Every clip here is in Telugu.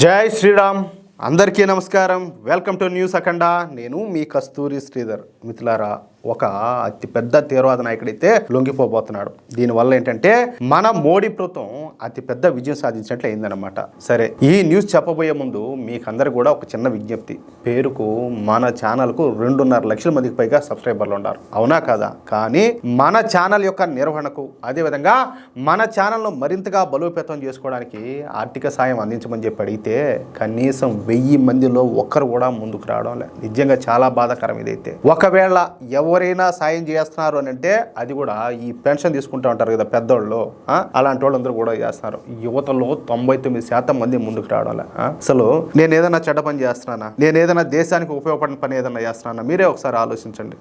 జై శ్రీరామ్. అందరికీ నమస్కారం. Welcome to news Akhanda. నేను మీ కస్తూరి శ్రీధర్. మిథులారా ఒక అతిపెద్ద తీవ్రవాద నాయకుడైతే లొంగిపోబోతున్నాడు. దీనివల్ల ఏంటంటే మన మోడీ ప్రభుత్వం అతిపెద్ద విజయం సాధించినట్లు అయిందనమాట సరే ఈ న్యూస్ చెప్పబోయే ముందు మీకందరు కూడా ఒక చిన్న విజ్ఞప్తి. పేరుకు మన ఛానల్కు రెండున్నర లక్షల మందికి పైగా సబ్స్క్రైబర్లు ఉన్నారు. అవునా కాదా? కానీ మన ఛానల్ యొక్క నిర్వహణకు అదేవిధంగా మన ఛానల్ను మరింతగా బలోపేతం చేసుకోవడానికి ఆర్థిక సాయం అందించమని చెప్పి అడిగితే కనీసం వెయ్యి మందిలో ఒక్కరు కూడా ముందుకు రావడం లేదు నిజంగా చాలా బాధాకరం ఇదైతే. ఒకవేళ ఎవరైనా సాయం చేస్తున్నారు అని అంటే అది కూడా ఈ పెన్షన్ తీసుకుంటూ ఉంటారు కదా పెద్దోళ్ళు అలాంటి వాళ్ళందరూ కూడా చేస్తున్నారు. యువతలో తొంభై తొమ్మిది శాతం మంది ముందుకు రావడం అసలు నేను ఏదైనా చెడ్డ పని చేస్తున్నానా? నేను ఏదైనా దేశానికి ఉపయోగపడిన పని ఏదైనా చేస్తున్నానా? మీరే ఒకసారి ఆలోచించండి.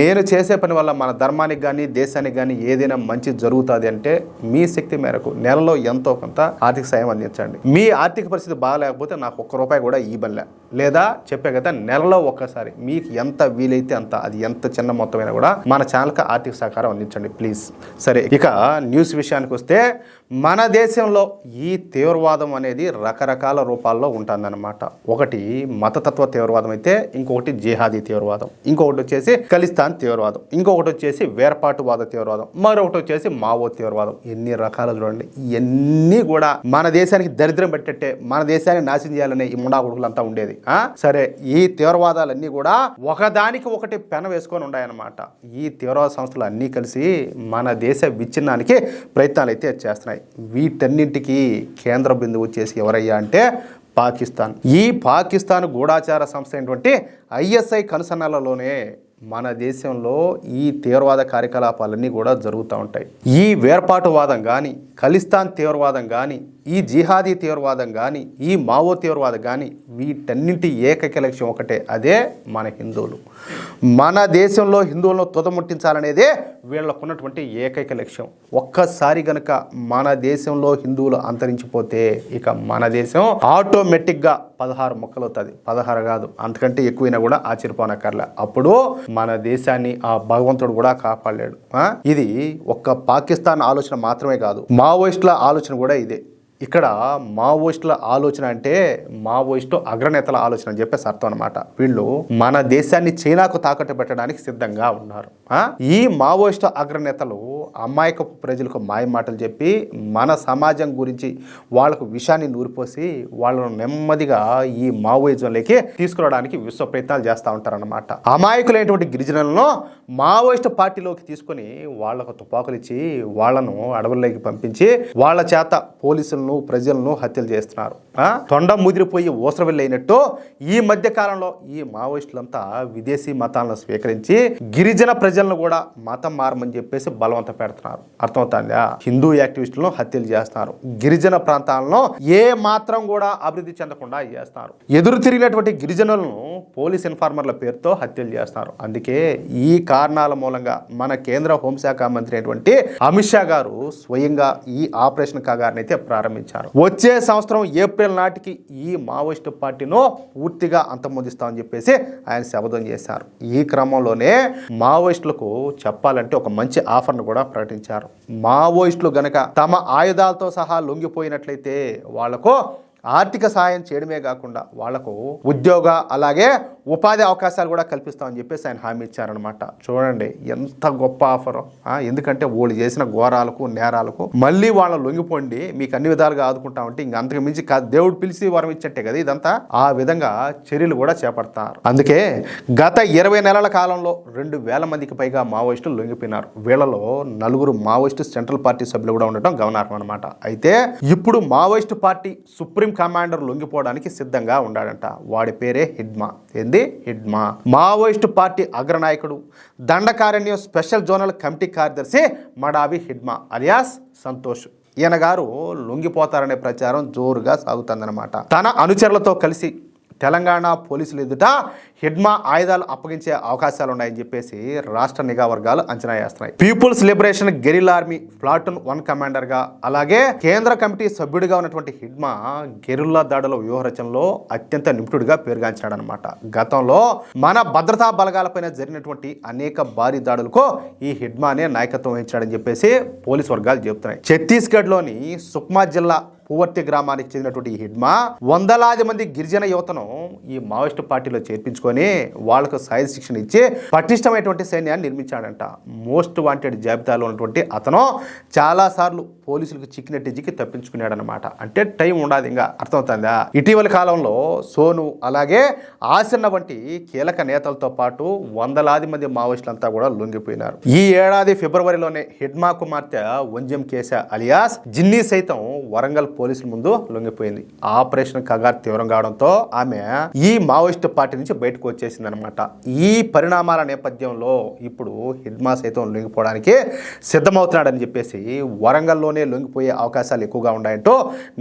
నేను చేసే పని వల్ల మన ధర్మానికి కానీ దేశానికి కానీ ఏదైనా మంచి జరుగుతుంది అంటే మీ శక్తి మేరకు నెలలో ఎంతో కొంత ఆర్థిక సాయం అందించండి. మీ ఆర్థిక పరిస్థితి బాగాలేకపోతే నాకు ఒక్క రూపాయి కూడా ఇవ్వలే. లేదా చెప్పే కదా నెలలో ఒక్కసారి మీకు ఎంత వీలైతే అంత అది ఎంత చిన్న మొత్తమైనా కూడా మన ఛానల్కి ఆర్థిక సహకారం అందించండి ప్లీజ్. సరే ఇక న్యూస్ విషయానికి వస్తే మన దేశంలో ఈ తీవ్రవాదం అనేది రకరకాల రూపాల్లో ఉంటుందన్నమాట. ఒకటి మతతత్వ తీవ్రవాదం అయితే ఇంకొకటి జిహాదీ తీవ్రవాదం. ఇంకొకటి వచ్చేసి ఖలిస్తాన్ తీవ్రవాదం. ఇంకొకటి వచ్చేసి వేర్పాటువాద తీవ్రవాదం. మరొకటి వచ్చేసి మావో తీవ్రవాదం. ఎన్ని రకాలు చూడండి. ఇవన్నీ కూడా మన దేశానికి దరిద్రం పెట్టేట్టే మన దేశాన్ని నాశనం చేయాలనే ఈ ముండా కొడుకులంతా ఉండేది. సరే ఈ తీవ్రవాదాలన్నీ కూడా ఒకదానికి ఒకటి పెన వేసుకొని ఉన్నాయన్నమాట ఈ తీవ్రవాద సంస్థలు అన్నీ కలిసి మన దేశ విచ్ఛిన్నానికి ప్రయత్నాలు అయితే చేస్తున్నాయి. వీటన్నింటికి కేంద్ర బిందువు వచ్చేసి ఎవరయ్యా అంటే పాకిస్తాన్. ఈ పాకిస్తాన్ గూఢాచార సంస్థ అయినటువంటి ఐఎస్ఐ కనుసన్నలలోనే మన దేశంలో ఈ తీవ్రవాద కార్యకలాపాలన్నీ కూడా జరుగుతూ ఉంటాయి. ఈ వేర్పాటువాదం కానీ ఖలిస్తాన్ తీవ్రవాదం కానీ ఈ జిహాదీ తీవ్రవాదం కానీ ఈ మావో తీవ్రవాదం కానీ వీటన్నింటి ఏకైక లక్ష్యం ఒకటే అదే మన హిందువులు. మన దేశంలో హిందువులను తుదముట్టించాలనేదే వీళ్ళకున్నటువంటి ఏకైక లక్ష్యం. ఒక్కసారి గనక మన దేశంలో హిందువులు అంతరించిపోతే ఇక మన దేశం ఆటోమేటిక్గా పదహారు మొక్కలవుతుంది. పదహారు కాదు అంతకంటే ఎక్కువైనా కూడా ఆశ్చర్యపోనక్కర్లే. అప్పుడు మన దేశాన్ని ఆ భగవంతుడు కూడా కాపాడలేడు. ఇది ఒక్క పాకిస్తాన్ ఆలోచన మాత్రమే కాదు మావోయిస్టుల ఆలోచన కూడా ఇదే. ఇక్కడ మావోయిస్టుల ఆలోచన అంటే మావోయిస్టు అగ్రనేతల ఆలోచన అని చెప్పేసి అర్థం అనమాట వీళ్ళు మన దేశాన్ని చైనాకు తాకట్టు పెట్టడానికి సిద్ధంగా ఉన్నారు. ఈ మావోయిస్టు అగ్రనేతలు అమాయకపు ప్రజలకు మాయ మాటలు చెప్పి మన సమాజం గురించి వాళ్ళకు విషాన్ని నూరిపోసి వాళ్ళను నెమ్మదిగా ఈ మావోయిజంలోకి తీసుకురావడానికి విశ్వ ప్రయత్నాలు చేస్తూ ఉంటారనమాట అమాయకులైనటువంటి గిరిజనులను మావోయిస్టు పార్టీలోకి తీసుకొని వాళ్ళకు తుపాకులు ఇచ్చి వాళ్ళను అడవుల్లోకి పంపించి వాళ్ళ చేత పోలీసులను ప్రజలను హత్యలు చేస్తున్నారు. తొండ ముదిరిపోయి ఊసరవెళ్ళైనట్టు ఈ మధ్య కాలంలో ఈ మావోయిస్టులంతా విదేశీ మతాలను స్వీకరించి గిరిజన ప్రజలను కూడా మతం మారమని చెప్పేసి బలవంత పెడుతున్నారు. అర్థమవుతుందా? హిందూ యాక్టివిస్టులను హత్యలు చేస్తున్నారు. గిరిజన ప్రాంతాలను ఏ మాత్రం కూడా అభివృద్ధి చెందకుండా చేస్తున్నారు. ఎదురు తిరిగినటువంటి గిరిజనులను పోలీస్ ఇన్ఫార్మర్ల పేరుతో హత్యలు చేస్తున్నారు. అందుకే ఈ కారణాల మూలంగా మన కేంద్ర హోంశాఖ మంత్రి అయినటువంటి అమిత్ షా గారు స్వయంగా ఈ ఆపరేషన్ కాగారిని అయితే ప్రారంభించారు. వచ్చే సంవత్సరం ఏప్రిల్ నాటికి ఈ మావోయిస్టు పార్టీను పూర్తిగా అంతమొందిస్తామని చెప్పేసి ఆయన శపథం చేశారు. ఈ క్రమంలోనే మావోయిస్టులకు చెప్పాలంటే ఒక మంచి ఆఫర్ను కూడా ప్రకటించారు. మావోయిస్టులు గనక తమ ఆయుధాలతో సహా లొంగిపోయినట్లయితే వాళ్ళకు ఆర్థిక సాయం చేయడమే కాకుండా వాళ్ళకు ఉద్యోగ అలాగే ఉపాధి అవకాశాలు కూడా కల్పిస్తామని చెప్పేసి ఆయన హామీ ఇచ్చారనమాట చూడండి ఎంత గొప్ప ఆఫర్. ఎందుకంటే వాళ్ళు చేసిన ఘోరాలకు నేరాలకు మళ్ళీ వాళ్ళని లొంగిపోండి మీకు అన్ని విధాలుగా ఆదుకుంటామంటే ఇంక అంతకు మించి దేవుడు పిలిచి వరం ఇచ్చట్టే కదా ఇదంతా? ఆ విధంగా చర్యలు కూడా చేపడతారు. అందుకే గత ఇరవై నెలల కాలంలో రెండు వేల మందికి పైగా మావోయిస్టులు లొంగిపోయినారు. వీళ్ళలో నలుగురు మావోయిస్టు సెంట్రల్ పార్టీ సభ్యులు కూడా ఉండటం గమనార్హం అనమాట అయితే ఇప్పుడు మావోయిస్టు పార్టీ సుప్రీం కమాండర్ లొంగిపోవడానికి సిద్ధంగా ఉన్నాడంట వాడి పేరే హిడ్మా. ఏంది హిడ్మా మావోయిస్టు పార్టీ అగ్రనాయకుడు దండకారణ్యం స్పెషల్ జోనల్ కమిటీ కార్యదర్శి మడావి హిడ్మా అలియాస్ సంతోష్. ఈయన గారు లొంగిపోతారనే ప్రచారం జోరుగా సాగుతుందన్నమాట. తన అనుచరులతో కలిసి తెలంగాణ పోలీసులు ఎదుట హిడ్మా ఆయుధాలు అప్పగించే అవకాశాలు ఉన్నాయని చెప్పేసి రాష్ట్ర నిఘా వర్గాలు అంచనా వేస్తున్నాయి. People's liberation guerrilla army platoon one కమాండర్గా అలాగే కేంద్ర కమిటీ సభ్యుడిగా ఉన్నటువంటి హిడ్మా గెరిల్లా దాడుల వ్యూహరచనలో అత్యంత నిపుణుడిగా పేరుగాంచాడనమాట గతంలో మన భద్రతా బలగాలపైన జరిగినటువంటి అనేక భారీ దాడులకు ఈ హిడ్మానే నాయకత్వం వహించాడని చెప్పేసి పోలీస్ వర్గాలు చెబుతున్నాయి. ఛత్తీస్గఢ్లోని సుక్మా జిల్లా పూవర్తి గ్రామానికి చెందినటువంటి ఈ హిడ్మా వందలాది మంది గిరిజన యువతను ఈ మావోయిస్టు పార్టీలో చేర్పించుకుని వాళ్ళకు సాయుధ శిక్షణ ఇచ్చి పటిష్టమైనటువంటి సైన్యాన్ని నిర్మించాడంట. మోస్ట్ వాంటెడ్ జాబితాలో ఉన్నటువంటి అతను చాలాసార్లు పోలీసులకు చిక్కినట్టు చిక్కి తప్పించుకున్నాడనమాట అంటే టైం ఉండదు ఇంకా అర్థమవుతుందా? ఇటీవల కాలంలో సోను అలాగే ఆసన్న వంటి కీలక నేతలతో పాటు వందలాది మంది మావోయిస్టులంతా కూడా లొంగిపోయినారు. ఈ ఏడాది ఫిబ్రవరిలోనే హిడ్మా కుమార్తె వంజం కేశ అలియాస్ జిన్నీ సైతం వరంగల్ పోలీసుల ముందు లొంగిపోయింది. ఆపరేషన్ కగార్ తీవ్రం కావడంతో ఆమె ఈ మావోయిస్టు పార్టీ నుంచి బయటకు వచ్చేసింది అనమాట ఈ పరిణామాల నేపథ్యంలో ఇప్పుడు హిడ్మా సైతం లొంగిపోవడానికి సిద్ధమవుతున్నాడని చెప్పేసి వరంగల్లోని లొంగిపోయే అవకాశాలు ఎక్కువగా ఉన్నాయంటూ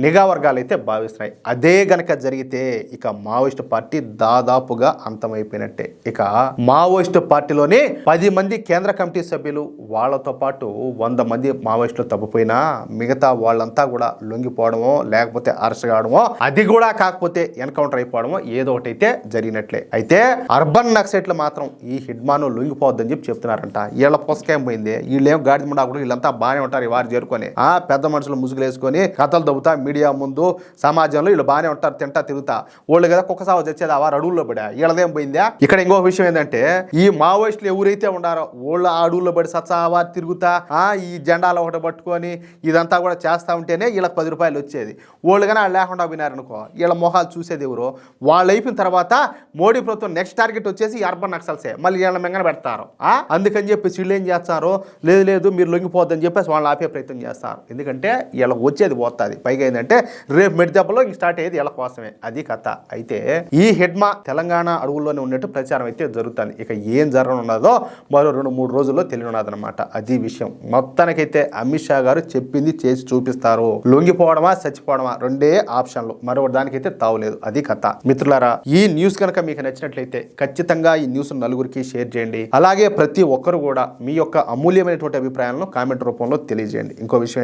నిఘా వర్గాలు అయితే భావిస్తున్నాయి. అదే గనక జరిగితే ఇక మావోయిస్టు పార్టీ దాదాపుగా అంతమైపోయినట్టే. ఇక మావోయిస్టు పార్టీలోని పది మంది కేంద్ర కమిటీ సభ్యులు వాళ్ళతో పాటు వంద మంది మావోయిస్టులు తప్పిపోయినా మిగతా వాళ్ళంతా కూడా లొంగిపోవడమో లేకపోతే అరెస్ట్ కావడమో అది కూడా కాకపోతే ఎన్కౌంటర్ అయిపోవడమో ఏదో ఒకటి అయితే జరిగినట్లే. అయితే అర్బన్ నక్సైట్లు మాత్రం ఈ హిడ్మాను లొంగిపోవద్దని చెప్పి చెప్తున్నారంట. వీళ్ళ పుస్తకం పోయింది? వీళ్ళేం గాడిద ముండా కూడా వీళ్ళంతా బాగానే ఉంటారు వారు చేరుకొని. ఆ పెద్ద మనుషులు ముసుగులేసుకొని కథలు దవ్వుతా మీడియా ముందు సమాజంలో వీళ్ళు బాగానే ఉంటారు తింటా తిరుగుతా. వాళ్ళు కదా కుక్క సాగు తెచ్చేది ఆ వారు అడవుల్లో పడా. వీళ్ళదేం పోయిందా? ఇక్కడ ఇంకో విషయం ఏంటంటే ఈ మావోయిస్టులు ఎవరైతే ఉన్నారో వాళ్ళు ఆ అడవుల్లో పడి సత్సావా తిరుగుతా ఆ ఈ జెండాలు ఒకటి పట్టుకొని ఇదంతా కూడా చేస్తా ఉంటేనే వీళ్ళకి పది రూపాయలు వచ్చేది. వాళ్ళు కానీ వాళ్ళు లేకుండా పోయినారనుకో వీళ్ళ మొహాలు చూసేది ఎవరు? వాళ్ళు అయిపోయిన తర్వాత మోడీ ప్రభుత్వం నెక్స్ట్ టార్గెట్ వచ్చేసి అర్బన్ నక్సల్సే. మళ్ళీ వీళ్ళ మెంగన పెడతారు. ఆ? అందుకని చెప్పేసి వీళ్ళు ఏం చేస్తారు? లేదు లేదు మీరు లొంగిపోద్దని చెప్పేసి వాళ్ళు ఆపే ప్రయత్నం చేస్తారు. ఎందుకంటే ఇలా వచ్చేది పోతుంది. పైగా ఏంటంటే రేపు మెడి దెబ్బలో ఇంక స్టార్ట్ అయ్యేది ఇలా కోసమే. అది కథ. అయితే ఈ హెడ్మా తెలంగాణ అడవుల్లోనే ఉన్నట్టు ప్రచారం అయితే జరుగుతుంది. ఇక ఏం జరగనున్నదో మరో రెండు మూడు రోజుల్లో తెలియనున్నదనమాట అది విషయం. మొత్తానికైతే అమిత్ షా గారు చెప్పింది చేసి చూపిస్తారు. లొంగిపోవడమా చచ్చిపోవడమా? రెండే ఆప్షన్లు. మరో దానికైతే తావులేదు అది కథ. మిత్రులారా ఈ న్యూస్ కనుక మీకు నచ్చినట్లయితే ఖచ్చితంగా ఈ న్యూస్ నలుగురికి షేర్ చేయండి. అలాగే ప్రతి ఒక్కరు కూడా మీ యొక్క అమూల్యమైనటువంటి అభిప్రాయాలను కామెంట్ రూపంలో తెలియజేయండి. ఇంకో విషయం